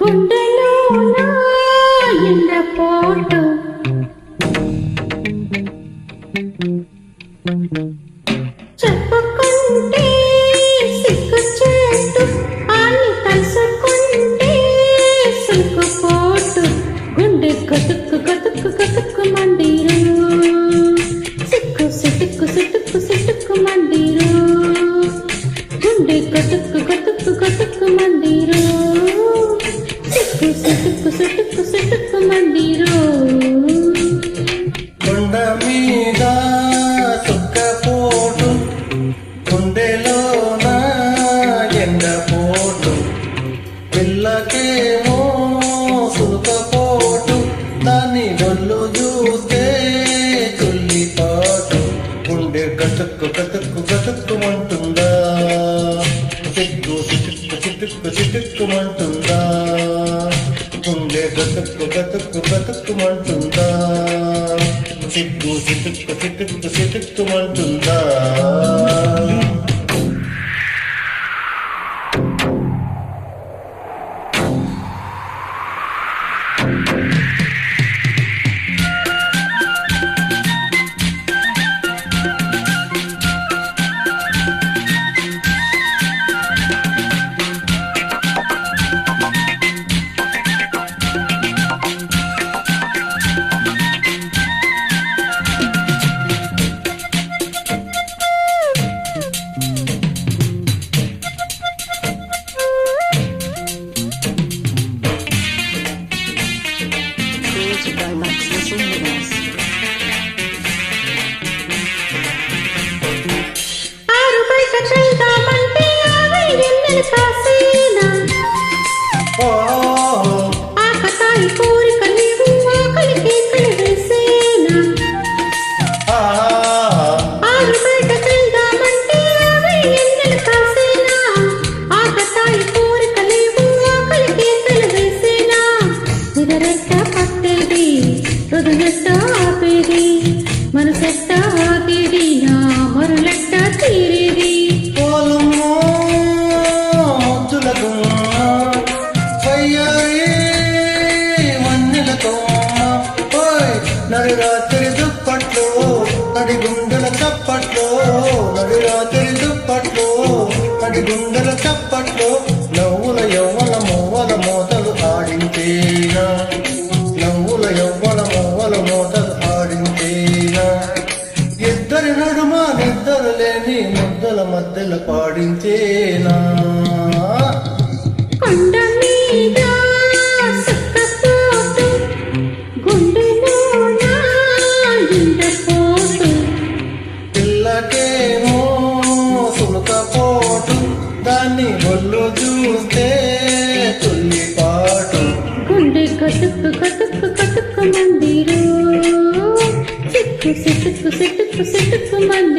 గుండెలోన దాని చూస్తే చుల్లిపాటు గుండె గతుక్కు గతుక్కు గతుక్కుమంటుందా? చిక్కు చిటుక్కు చిటుక్కు చిటుక్కుమంటుందా గుండె గతుక్కు గతుక్కు గతుక్కుమంటుందా? చిక్కు చిటుక్కు చిటుక్కు చిటుక్కుమంటుందా కుదరెట్ట పట్టేది హృదయెట్ట ఆపేది మనసెట్ట ఆగేది నా మరులెట్ట తీరేది. పోలము ముద్దులకు వయ్యారి మన్నెలతో. ఓయ్ నడి రాత్రి దుప్పట్లో నడి గుండెల చప్పట్లో నడి రాత్రి దుప్పట్లో నడి గుండెల చప్పట్లో నిద్దరు లేని ముద్దల మధ్యల పాడించేనా? కొండ మీద పిల్లకేమో సులకపోటు దాన్ని ఒళ్ళు చూస్తే తుల్లిపాటు గుండె కతుక్కు కతుక్కు కతుక్కు మందిరు. సిక్కు సిటుక్కు సిటుక్కు మందిరు.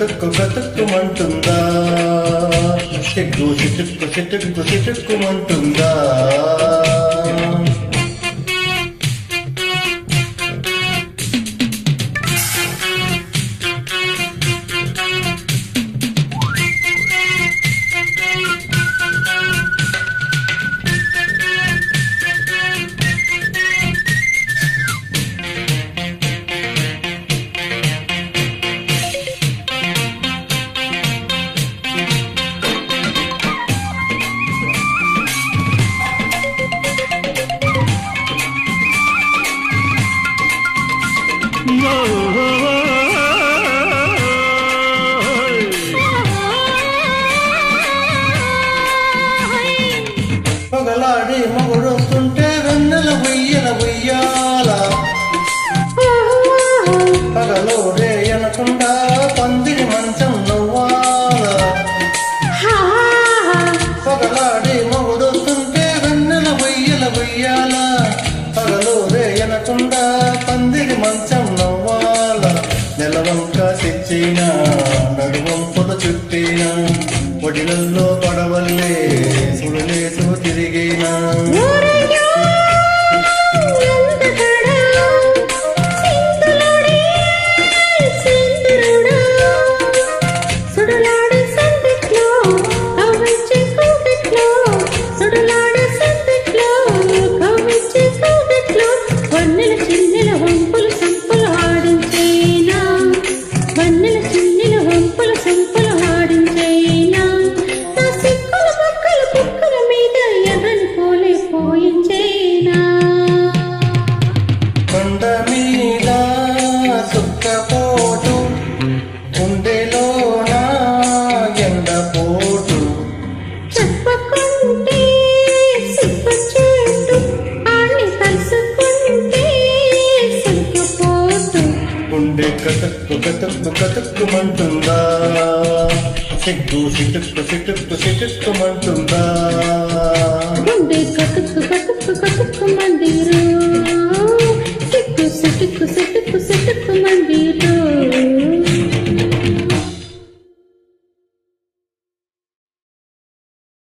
గతుక్కు గతుక్కు గతుక్కుమంటుందా సిగ్గు సిటుక్కు సిటుక్కు సిటుక్కుమంటుందా వెయ్యాల పగలు రేయనకుండా పందిరి మంచం నవ్వాల. నెలవంక తెచ్చిన నడువంపులు చుట్టిన. ఒడిలల్లో పడవల్లే సుడులేసు తిరిగినా. ఉండే కటక్కు కటక్కు కటక్కుమంటుందా సిగ్గు సిటుక్కు సిటుక్కు సిటుక్కుమంటుందా ఉండే కటక్కు కటక్కు